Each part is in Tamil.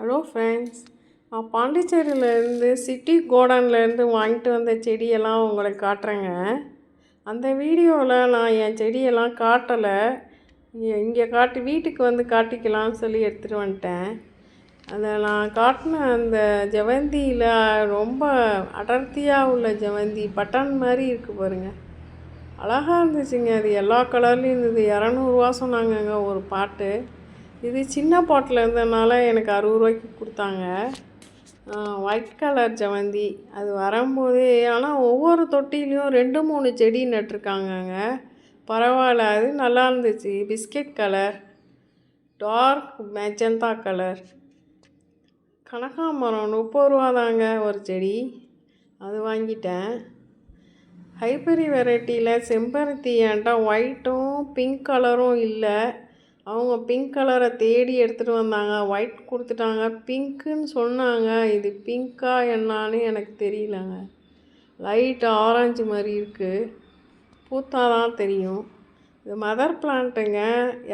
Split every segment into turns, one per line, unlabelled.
ஹலோ ஃப்ரெண்ட்ஸ் நான் பாண்டிச்சேரியிலேருந்து சிட்டி கோடன்லேருந்து வாங்கிட்டு வந்த செடியெல்லாம் உங்களுக்கு காட்டுறேங்க. அந்த வீடியோவில் நான் என் செடியெல்லாம் காட்டலை. இங்கே காட்டி வீட்டுக்கு வந்து காட்டிக்கலாம்னு சொல்லி எடுத்துகிட்டு வந்துட்டேன். அதை நான் காட்டின அந்த ஜெவந்தியில் ரொம்ப அடர்த்தியாக உள்ள ஜெவந்தி பட்டன் மாதிரி இருக்குது பாருங்கள் அழகாக இருந்துச்சுங்க. அது எல்லா கலர்லேயும் இருந்தது. இரநூறுவா சொன்னாங்கங்க ஒரு பாட்டு. இது சின்ன பாட்டில் இருந்ததுனால எனக்கு அறுபது ரூபாய்க்கு கொடுத்தாங்க. ஒயிட் கலர் ஜவந்தி அது வரும்போது ஆனால் ஒவ்வொரு தொட்டிலையும் ரெண்டு மூணு செடி நட்டிருக்காங்கங்க. பரவாயில்ல அது நல்லா இருந்துச்சு. Biscuit colour dark magenta colour. கனகாமரம் முப்பது ரூபா தாங்க ஒரு செடி. அது வாங்கிட்டேன். ஹைபரி வெரைட்டியில் செம்பருத்தி ஏன்ட்டா ஒயிட்டும் பிங்க் கலரும் இல்லை. அவங்க பிங்க் கலரை தேடி எடுத்துகிட்டு வந்தாங்க. ஒயிட் கொடுத்துட்டாங்க. பிங்க்குன்னு சொன்னாங்க. இது பிங்க்கா என்னான்னு எனக்கு தெரியலங்க. லைட் ஆரஞ்சு மாதிரி இருக்குது பூத்தா தான் தெரியும். இது மதர் பிளான்ட்டுங்க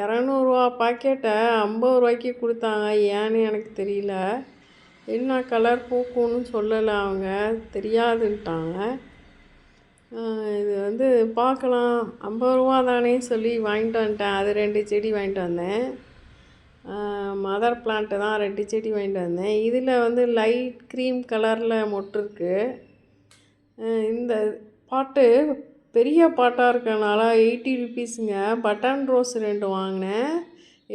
இரநூறுவா பாக்கெட்டை ஐம்பது ரூபாய்க்கு கொடுத்தாங்க. ஏன்னு எனக்கு தெரியல. என்ன கலர் பூக்கும்னு சொல்லலை அவங்க. தெரியாதுன்ட்டாங்க. இது வந்து பார்க்கலாம். ஐம்பது ரூபா தானே சொல்லி வாங்கிட்டு வந்துட்டேன். அது ரெண்டு செடி வாங்கிட்டு வந்தேன். மதர் பிளான்ட்டு தான் ரெண்டு செடி வாங்கிட்டு வந்தேன். இதில் வந்து லைட் க்ரீம் கலரில் மொட்டு இருக்குது இந்த பாட்டு பெரிய பாட்டாக இருக்கனால எயிட்டி ருபீஸுங்க பட்டன் ரோஸ் ரெண்டு வாங்கினேன்.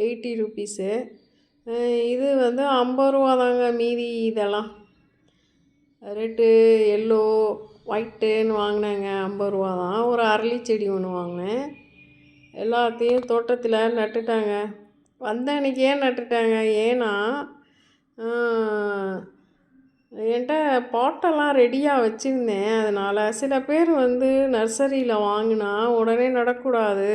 எயிட்டி ருபீஸு இது வந்து ஐம்பது ரூபா தாங்க மீதி இதெல்லாம். ரெட்டு எல்லோ ஒயிட்டுன்னு வாங்கினேங்க ஐம்பது ரூபா தான் ஒரு அரளி செடி ஒன்று வாங்கினேன். எல்லாத்தையும் தோட்டத்தில் நட்டுட்டாங்க. வந்த அன்றைக்கே நட்டுட்டாங்க? ஏன்னா என்கிட்ட பாட்டெல்லாம் ரெடியாக வச்சுருந்தேன். அதனால் சில பேர் வந்து நர்சரியில் வாங்கினா உடனே நடக்கூடாது.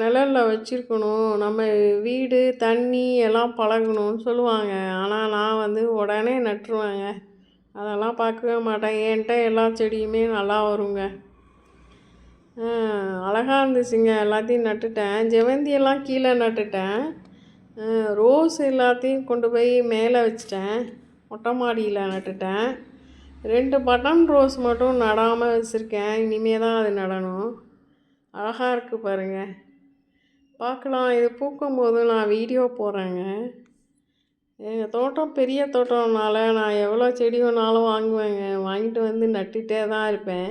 நிழலில் வச்சுருக்கணும். நம்ம வீடு தண்ணி எல்லாம் பழகணும்னு சொல்லுவாங்க. ஆனால் நான் வந்து உடனே நட்டுருவேங்க. அதெல்லாம் பார்க்கவே மாட்டேன். என்கிட்ட எல்லா செடியுமே நல்லா வருங்க. அழகாக இருந்துச்சுங்க. எல்லாத்தையும் நட்டுட்டேன். ஜெவந்தியெல்லாம் கீழே நட்டுட்டேன். ரோஸ் எல்லாத்தையும் கொண்டு போய் மேலே வச்சிட்டேன். மொட்டை மாடியில் நட்டுட்டேன். ரெண்டு பட்டன் ரோஸ் மட்டும் நடாமல் வச்சுருக்கேன். இனிமே தான் அது நடணும். அழகாக இருக்குது பாருங்கள் பார்க்கலாம். இது பூக்கும் போது நான் வீடியோ போடுறேங்க. எங்கள் தோட்டம் பெரிய தோட்டம்னால நான் எவ்வளோ செடி வேணாலும் வாங்குவேங்க. வாங்கிட்டு வந்து நட்டுகிட்டே தான் இருப்பேன்.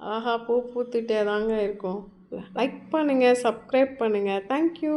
அழகா பூ பூத்துகிட்டே தாங்க இருக்கும். லைக் பண்ணுங்கள் சப்ஸ்கிரைப் பண்ணுங்கள் தேங்க்யூ